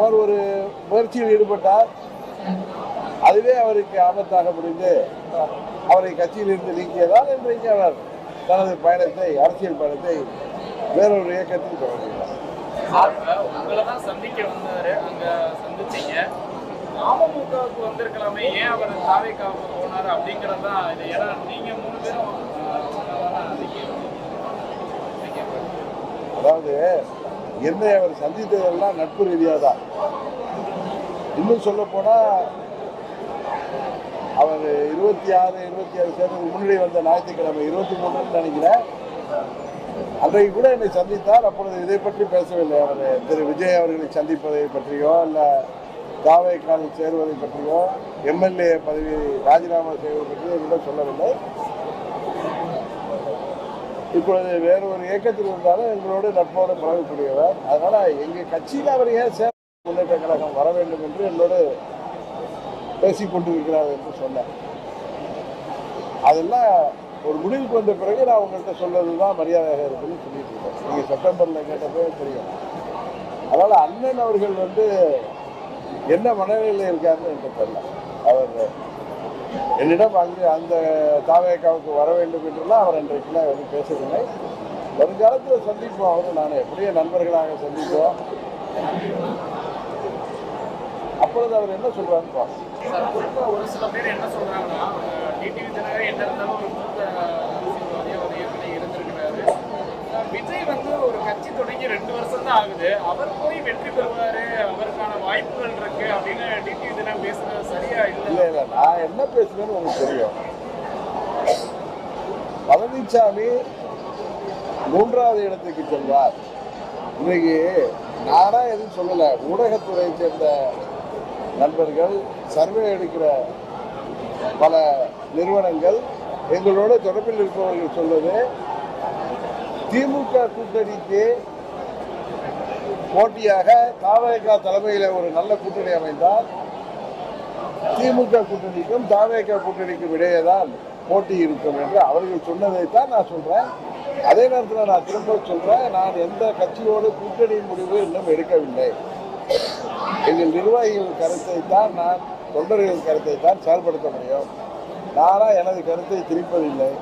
அவர் ஒரு முயற்சியில் ஈடுபட்டார். அதுவே அவருக்கு ஆபத்தாக முடிந்து அவரை கட்சியில் இருந்து நீக்கியதால் இன்றைக்கு அவர் தனது பயணத்தை அரசியல் பயணத்தை வேறொரு இயக்கத்தில் தொடங்குகிறார். உங்களை தான் சந்திக்க வந்தாரு. அங்க சந்திச்சீங்க. அமமுகவுக்கு வந்திருக்கலாமே. ஏன் அவர் தாவேக்காவுக்கு போனாரு அப்படிங்கிறது தான் இது? ஏன்னா நீங்க மூணு பேரும். அதாவது என்னை அவர் சந்தித்ததெல்லாம் நட்பு ரீதியாக தான் இன்னும் சொல்ல போனால் அவர் இருபத்தி ஆறு இருபத்தி ஆறு தேர்தலுக்கு முன்னாடி வந்த ஞாயிற்றுக்கிழமை இருபத்தி மூணுன்னு நினைக்கிறேன். அன்றைக்கு கூட என்னை சந்தித்தார் அப்பொழுது இதை பற்றி பேசவில்லை. அவர் திரு விஜய் அவர்களை சந்திப்பதை பற்றியோ இல்லை தாவைக்கால் சேருவதை பற்றியோ எம்எல்ஏ பதவி ராஜினாமா செய்வதை பற்றியோ என்னிடம் சொல்லவில்லை. இப்பொழுது வேறு ஒரு இயக்கத்தில் இருந்தாலும் எங்களோடு நட்போடு பழகக்கூடியவர். அதனால எங்கள் கட்சியில் அவர் ஏன் சேர முன்னேற்ற கழகம் வர வேண்டும் என்று என்னோடு பேசி கொண்டிருக்கிறார் என்று சொன்னேன் அதெல்லாம் ஒரு முடிவுக்கு வந்த பிறகு நான் உங்கள்கிட்ட சொல்றது தான் மரியாதையாக இருக்குன்னு சொல்லிட்டு இருக்கேன். நீங்கள் செப்டம்பரில் கேட்டப்போ தெரியும். அதனால் அண்ணன் அவர்கள் வந்து என்ன மனநிலையில் இருக்காருன்னு எனக்கு தெரியல. அவர் என்னிடம் அங்கு அந்த தாவேக்காவுக்கு வர வேண்டும் என்றுலாம் அவர் அன்றைக்கெல்லாம் வந்து பேசவில்லை. வருங்காலத்தில் சந்திப்போம். அவர் நான் எப்படியே நண்பர்களாக சந்திப்போம். அப்பொழுது அவர் என்ன சொல்றாருன்னு பார்ப்போம் ஒரு சில பேர் என்ன சொல்றாங்கன்னா டிடிவி தினகரன் என்ன இருந்தாலும் ஒரு ஒரு விஜய் வந்து ஒரு கட்சி தொடங்கி ரெண்டு வருஷம் தான் ஆகுது. அவர் போய் வெற்றி பெறுவாரு அவருக்கான வாய்ப்புகள் இருக்கு அப்படின்னு டிடிவி தினம் பேசுறது சரியா இல்லை நான் என்ன பேசுனேன்னு உங்களுக்கு தெரியும். பழனிசாமி மூன்றாவது இடத்துக்கு செல்வார் இன்னைக்கு நானா எதுவும் சொல்லலை. ஊடகத்துறையை சேர்ந்த நண்பர்கள் சர்வே எடுக்கிற பல நிறுவனங்கள் எங்களோட தொடர்பில் இருப்பவர்கள் சொல்வது திமுக கூட்டணிக்கு போட்டியாக தாவேகா தலைமையில் ஒரு நல்ல கூட்டணி அமைந்தால் திமுக கூட்டணிக்கும் தாவேக கூட்டணிக்கும் இடையே தான் போட்டி இருக்கும் என்று அவர்கள் சொன்னதைத்தான் நான் சொல்கிறேன் அதே நேரத்தில் நான் திரும்ப சொல்கிறேன் நான் எந்த கட்சியோடு கூட்டணி முடிவு இன்னும் எடுக்கவில்லை. எங்கள் நிர்வாகிகள் கருத்தை தான் நான் தொண்டர்கள் கருத்தை தான் செயல்படுத்த முடியும். நானாக எனது கருத்தை திரிப்பதில்லை